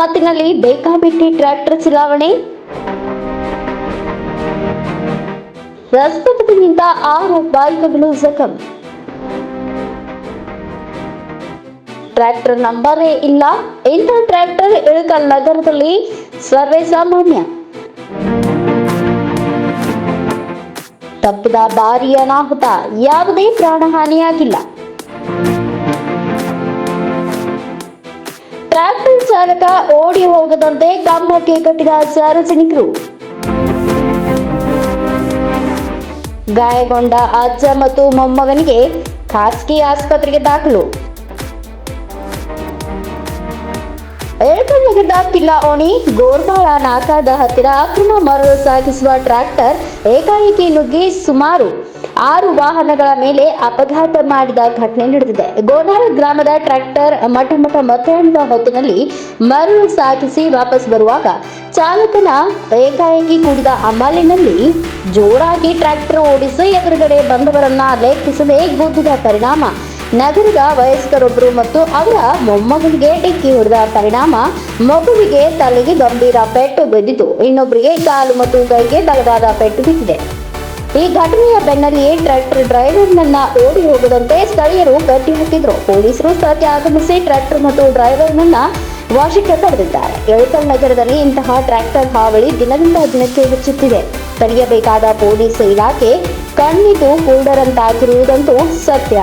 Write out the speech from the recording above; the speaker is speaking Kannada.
ಮತ್ತಿನಲ್ಲಿ ಬೇಕಾಬಿಟ್ಟಿ ಟ್ರ್ಯಾಕ್ಟರ್ ಚಲಾವಣೆ. ರಸ್ತೆಪಥದಿಂದ ಆರು ಬೈಕ್ಗಳು ಜಖಂ. ಟ್ರ್ಯಾಕ್ಟರ್ ನಂಬರೇ ಇಲ್ಲ. ಇಂಥ ಟ್ರ್ಯಾಕ್ಟರ್ ಇಳಕಲ್ ನಗರದಲ್ಲಿ ಸರ್ವೇ ಸಾಮಾನ್ಯ. ತಪ್ಪಿದ ಭಾರಿ ಅನಾಹುತ, ಯಾವುದೇ ಪ್ರಾಣಹಾನಿಯಾಗಿಲ್ಲ. ಚಾಲಕ ಓಡಿ ಹೋಗದಂತೆ ಗಮನಕ್ಕೆ ಕಟ್ಟಿದ ಸಾರ್ವಜನಿಕರು. ಗಾಯಗೊಂಡ ಅಜ್ಜ ಮತ್ತು ಮೊಮ್ಮಗನಿಗೆ ಖಾಸಗಿ ಆಸ್ಪತ್ರೆಗೆ ದಾಖಲು. ಏಳ್ಕಲ್ ಕಿಲ್ಲಾ ಓಣಿ ಗೋರ್ಬಾಳ ನಾಕಾದ ಹತ್ತಿರ ಅಕ್ರಮ ಮರಳು ಸಾಗಿಸುವ ಟ್ರ್ಯಾಕ್ಟರ್ ಏಕಾಏಕಿ ನುಗ್ಗಿ ಸುಮಾರು ಆರು ವಾಹನಗಳ ಮೇಲೆ ಅಪಘಾತ ಮಾಡಿದ ಘಟನೆ ನಡೆದಿದೆ. ಗೋನಾಳ ಗ್ರಾಮದ ಟ್ರ್ಯಾಕ್ಟರ್ ಮಠ ಮಠ ಮಧ್ಯಾಹ್ನದ ಹೊತ್ತಿನಲ್ಲಿ ಮರಳು ಸಾಗಿಸಿ ವಾಪಸ್ ಬರುವಾಗ ಚಾಲಕನ ಏಕಾಏಕಿ ಕೂಡಿದ ಅಮಲಿನಲ್ಲಿ ಜೋರಾಗಿ ಟ್ರ್ಯಾಕ್ಟರ್ ಓಡಿಸಿ ಎದುರುಗಡೆ ಬಂದವರನ್ನ ಲೆಕ್ಕಿಸದೆ ಗುದ್ದಿದ ಪರಿಣಾಮ. ನಗರದ ವಯಸ್ಕರೊಬ್ಬರು ಮತ್ತು ಅವರ ಮೊಮ್ಮಗನಿಗೆ ಡಿಕ್ಕಿ ಹೊಡೆದ ಪರಿಣಾಮ ಮಗುವಿಗೆ ತಲೆಗೆ ಗಂಭೀರ ಪೆಟ್ಟು ಬಿದ್ದಿತು. ಇನ್ನೊಬ್ಬರಿಗೆ ಕಾಲು ಮತ್ತು ಕೈಗೆ ತಗದಾದ ಪೆಟ್ಟು ಬಿದ್ದಿದೆ. ಈ ಘಟನೆಯ ಬೆನ್ನಲ್ಲಿಯೇ ಟ್ರ್ಯಾಕ್ಟರ್ ಡ್ರೈವರ್ನನ್ನ ಓಡಿ ಹೋಗದಂತೆ ಸ್ಥಳೀಯರು ಗಟ್ಟಿ ಹಾಕಿದ್ರು ಪೊಲೀಸರು ಸ್ಥಳಕ್ಕೆ ಆಗಮಿಸಿ ಟ್ರ್ಯಾಕ್ಟರ್ ಮತ್ತು ಡ್ರೈವರ್ನನ್ನ ವಶಕ್ಕೆ ಪಡೆದಿದ್ದಾರೆ ಎಳಕಲ್ ನಗರದಲ್ಲಿ ಇಂತಹ ಟ್ರ್ಯಾಕ್ಟರ್ ಹಾವಳಿ ದಿನದಿಂದ ದಿನಕ್ಕೆ ಹೆಚ್ಚುತ್ತಿದೆ. ತಡೆಯಬೇಕಾದ ಪೊಲೀಸ್ ಇಲಾಖೆ ಕಣ್ಣಿದ್ದು ಕುರುಡರಂತಾಗಿರುವುದಂತೂ ಸತ್ಯ.